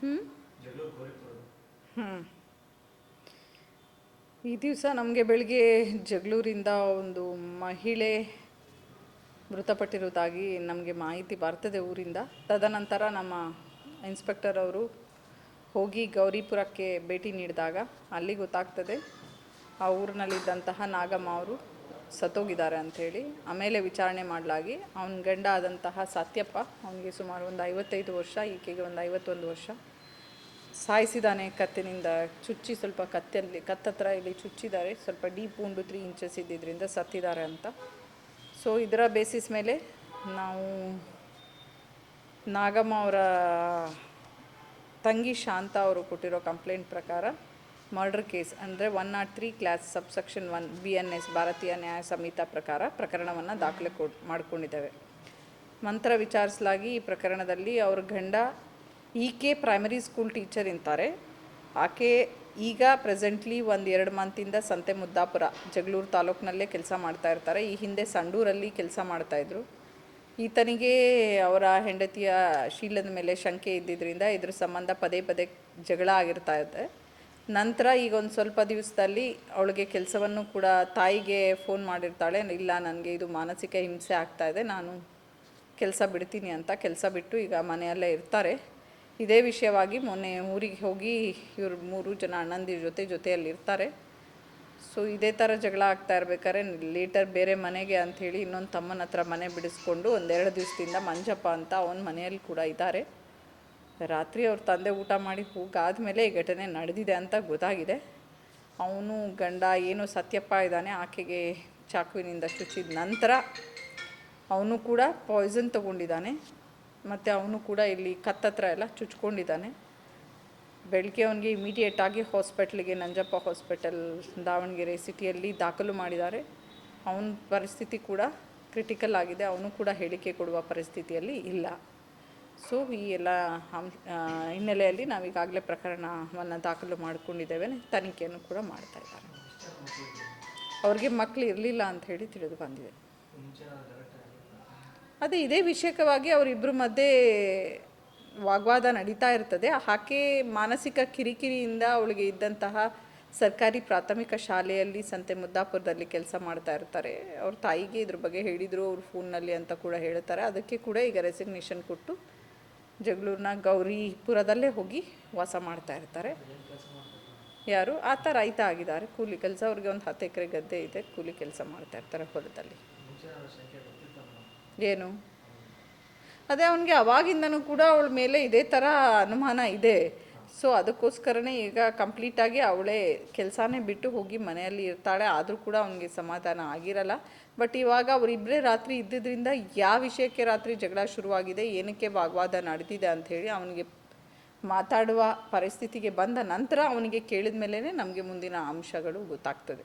ಹ್ಞೂ ಹ್ಞೂ ಈ ದಿವಸ ನಮಗೆ ಬೆಳಿಗ್ಗೆ ಜಗಳೂರಿಂದ ಒಂದು ಮಹಿಳೆ ಮೃತಪಟ್ಟಿರುವುದಾಗಿ ನಮಗೆ ಮಾಹಿತಿ ಬರ್ತದೆ ಊರಿಂದ. ತದನಂತರ ನಮ್ಮ ಇನ್ಸ್ಪೆಕ್ಟರ್ ಅವರು ಹೋಗಿ ಗೌರಿಪುರಕ್ಕೆ ಭೇಟಿ ನೀಡಿದಾಗ ಅಲ್ಲಿ ಗೊತ್ತಾಗ್ತದೆ. ಆ ಊರಿನಲ್ಲಿದ್ದಂತಹ ನಾಗಮ್ಮ ಅವರು ಸತ್ತೋಗಿದ್ದಾರೆ ಅಂಥೇಳಿ ಆಮೇಲೆ ವಿಚಾರಣೆ ಮಾಡಲಾಗಿ ಅವನ ಗಂಡ ಆದಂತಹ ಸತ್ಯಪ್ಪ, ಅವನಿಗೆ ಸುಮಾರು ಒಂದು ಐವತ್ತೈದು ವರ್ಷ, ಈಕೆಗೆ ಒಂದು ಐವತ್ತೊಂದು ವರ್ಷ. ಸಾಯಿಸಿದ್ದಾನೆ ಕತ್ತಿನಿಂದ, ಚುಚ್ಚಿ ಸ್ವಲ್ಪ ಕತ್ತಲ್ಲಿ, ಕತ್ತತ್ರ ಇಲ್ಲಿ ಚುಚ್ಚಿದ್ದಾರೆ, ಸ್ವಲ್ಪ ಡೀಪ್ ಉಂಡು ತ್ರೀ ಇಂಚಸ್ ಇದ್ದಿದ್ದರಿಂದ ಸತ್ತಿದ್ದಾರೆ ಅಂತ. ಸೊ ಇದರ ಬೇಸಿಸ್ ಮೇಲೆ ನಾವು ನಾಗಮ್ಮ ಅವರ ತಂಗಿ ಶಾಂತ ಅವರು ಕೊಟ್ಟಿರೋ ಕಂಪ್ಲೇಂಟ್ ಪ್ರಕಾರ ಮರ್ಡರ್ ಕೇಸ್ ಅಂದರೆ one not three class subsection one B N S Bharatiya Nyaya Sanhita ಪ್ರಕಾರ ಪ್ರಕರಣವನ್ನು ದಾಖಲೆ ಕೊ ಮಾಡಿಕೊಂಡಿದ್ದೇವೆ. ಮಂತ್ರ ವಿಚಾರಿಸಲಾಗಿ ಈ ಪ್ರಕರಣದಲ್ಲಿ ಅವ್ರ ಗಂಡ ಈಕೆ ಪ್ರೈಮರಿ ಸ್ಕೂಲ್ ಟೀಚರ್ ಅಂತಾರೆ ಆಕೆ ಈಗ ಪ್ರೆಸೆಂಟ್ಲಿ ಒಂದು ಎರಡು ಮಂತಿಂದ ಸಂತೆ ಮುದ್ದಾಪುರ ಜಗಳೂರು ತಾಲೂಕಿನಲ್ಲೇ ಕೆಲಸ ಮಾಡ್ತಾ ಇರ್ತಾರೆ. ಈ ಹಿಂದೆ ಸಂಡೂರಲ್ಲಿ ಕೆಲಸ ಮಾಡ್ತಾಯಿದ್ರು ಈತನಿಗೆ ಅವರ ಹೆಂಡತಿಯ ಶೀಲದ ಮೇಲೆ ಶಂಕೆ ಇದ್ದಿದ್ದರಿಂದ ಇದ್ರ ಸಂಬಂಧ ಪದೇ ಪದೇ ಜಗಳ ಆಗಿರ್ತಾ ಇದೆ. ನಂತರ ಈಗ ಒಂದು ಸ್ವಲ್ಪ ದಿವಸದಲ್ಲಿ ಅವಳಿಗೆ ಕೆಲಸವನ್ನು ಕೂಡ ತಾಯಿಗೆ ಫೋನ್ ಮಾಡಿರ್ತಾಳೆ. ಇಲ್ಲ, ನನಗೆ ಇದು ಮಾನಸಿಕ ಹಿಂಸೆ ಆಗ್ತಾ ಇದೆ. ನಾನು ಕೆಲಸ ಬಿಡ್ತೀನಿ ಅಂತ ಕೆಲಸ ಬಿಟ್ಟು ಈಗ ಮನೆಯಲ್ಲೇ ಇರ್ತಾರೆ. ಇದೇ ವಿಷಯವಾಗಿ ಮೊನ್ನೆ ಊರಿಗೆ ಹೋಗಿ ಇವ್ರು ಮೂರು ಜನ ಅಣ್ಣಂದಿರ ಜೊತೆ ಜೊತೆಯಲ್ಲಿರ್ತಾರೆ ಸೊ ಇದೇ ಥರ ಜಗಳ ಆಗ್ತಾ ಇರ್ಬೇಕಾದ್ರೆ ಲೇಟರ್ ಬೇರೆ ಮನೆಗೆ ಅಂಥೇಳಿ ಇನ್ನೊಂದು ತಮ್ಮನ ಹತ್ರ ಮನೆ ಬಿಡಿಸ್ಕೊಂಡು ಒಂದೆರಡು ದಿವಸದಿಂದ ಮಂಜಪ್ಪ ಅಂತ ಅವನ ಮನೆಯಲ್ಲಿ ಕೂಡ ಇದ್ದಾರೆ. ರಾತ್ರಿ ಅವ್ರ ತಂದೆ ಊಟ ಮಾಡಿ ಹೋಗಾದ ಮೇಲೆ ಈ ಘಟನೆ ನಡೆದಿದೆ ಅಂತ ಗೊತ್ತಾಗಿದೆ. ಅವನು ಗಂಡ ಏನು ಸತ್ಯಪ್ಪ ಇದ್ದಾನೆ, ಆಕೆಗೆ ಚಾಕುವಿನಿಂದ ಚುಚ್ಚಿದ ನಂತರ ಅವನು ಕೂಡ ಪಾಯ್ಸನ್ ತಗೊಂಡಿದ್ದಾನೆ. ಮತ್ತು ಅವನು ಕೂಡ ಇಲ್ಲಿ ಕತ್ತತ್ರ ಎಲ್ಲ ಚುಚ್ಕೊಂಡಿದ್ದಾನೆ. ಬೆಳಗ್ಗೆ ಅವನಿಗೆ ಇಮಿಡಿಯೇಟ್ ಆಗಿ ಹಾಸ್ಪಿಟ್ಲಿಗೆ ನಂಜಪ್ಪ ಹಾಸ್ಪಿಟಲ್ ದಾವಣಗೆರೆ ಸಿಟಿಯಲ್ಲಿ ದಾಖಲು ಮಾಡಿದ್ದಾರೆ. ಅವನ ಪರಿಸ್ಥಿತಿ ಕೂಡ ಕ್ರಿಟಿಕಲ್ ಆಗಿದೆ. ಅವನು ಕೂಡ ಹೇಳಿಕೆ ಕೊಡುವ ಪರಿಸ್ಥಿತಿಯಲ್ಲಿ ಇಲ್ಲ. ಸೊ ಈ ಎಲ್ಲ ಅಂಶ ಹಿನ್ನೆಲೆಯಲ್ಲಿ ನಾವೀಗಾಗಲೇ ಪ್ರಕರಣವನ್ನು ದಾಖಲು ಮಾಡಿಕೊಂಡಿದ್ದೇವೆ ತನಿಖೆಯನ್ನು ಕೂಡ ಮಾಡ್ತಾ ಇದ್ದಾರೆ. ಅವ್ರಿಗೆ ಮಕ್ಕಳು ಇರಲಿಲ್ಲ ಅಂತ ಹೇಳಿ ತಿಳಿದು ಬಂದಿದೆ. ಅದೇ ಇದೇ ವಿಷಯಕವಾಗಿ ಅವರಿಬ್ಬರ ಮಧ್ಯೆ ವಾಗ್ವಾದ ನಡೀತಾ ಇರ್ತದೆ. ಆಕೆ ಮಾನಸಿಕ ಕಿರಿಕಿರಿಯಿಂದ ಅವಳಿಗೆ ಇದ್ದಂತಹ ಸರ್ಕಾರಿ ಪ್ರಾಥಮಿಕ ಶಾಲೆಯಲ್ಲಿ ಸಂತೆ ಮುದ್ದಾಪುರದಲ್ಲಿ ಕೆಲಸ ಮಾಡ್ತಾ ಇರ್ತಾರೆ. ಅವ್ರ ತಾಯಿಗೆ ಇದ್ರ ಬಗ್ಗೆ ಹೇಳಿದರು, ಅವ್ರ ಫೋನ್ನಲ್ಲಿ ಅಂತ ಕೂಡ ಹೇಳ್ತಾರೆ. ಅದಕ್ಕೆ ಕೂಡ ಈಗ ರೆಸಿಗ್ನೇಷನ್ ಕೊಟ್ಟು ಜಗಳೂರಿನ ಗೌರಿಪುರದಲ್ಲೇ ಹೋಗಿ ವಾಸ ಮಾಡ್ತಾ ಇರ್ತಾರೆ. ಯಾರು? ಆತ ರೈತ ಆಗಿದ್ದಾರೆ. ಕೂಲಿ ಕೆಲಸ ಅವ್ರಿಗೆ ಒಂದು ಹತ್ತು ಎಕರೆ ಗದ್ದೆ ಇದೆ, ಕೂಲಿ ಕೆಲಸ ಮಾಡ್ತಾ ಇರ್ತಾರೆ ಹೊಲದಲ್ಲಿ. ಏನು? ಅದೇ ಅವನಿಗೆ ಅವಾಗಿಂದನೂ ಕೂಡ ಅವಳ ಮೇಲೆ ಇದೇ ಥರ ಅನುಮಾನ ಇದೆ. ಸೊ ಅದಕ್ಕೋಸ್ಕರನೇ ಈಗ ಕಂಪ್ಲೀಟಾಗಿ ಅವಳೇ ಕೆಲಸನೇ ಬಿಟ್ಟು ಹೋಗಿ ಮನೆಯಲ್ಲಿ ಇರ್ತಾಳೆ. ಆದರೂ ಕೂಡ ಅವನಿಗೆ ಸಮಾಧಾನ ಆಗಿರಲ್ಲ. ಬಟ್ ಇವಾಗ ಅವರಿಬ್ಬರೇ ರಾತ್ರಿ ಇದ್ದಿದ್ದರಿಂದ ಯಾವ ವಿಷಯಕ್ಕೆ ರಾತ್ರಿ ಜಗಳ ಶುರುವಾಗಿದೆ, ಏನಕ್ಕೆ ವಾಗ್ವಾದ ನಡೆದಿದೆ ಅಂಥೇಳಿ ಅವನಿಗೆ ಮಾತಾಡುವ ಪರಿಸ್ಥಿತಿಗೆ ಬಂದ ನಂತರ ಅವನಿಗೆ ಕೇಳಿದ ಮೇಲೇ ನಮಗೆ ಮುಂದಿನ ಅಂಶಗಳು ಗೊತ್ತಾಗ್ತದೆ.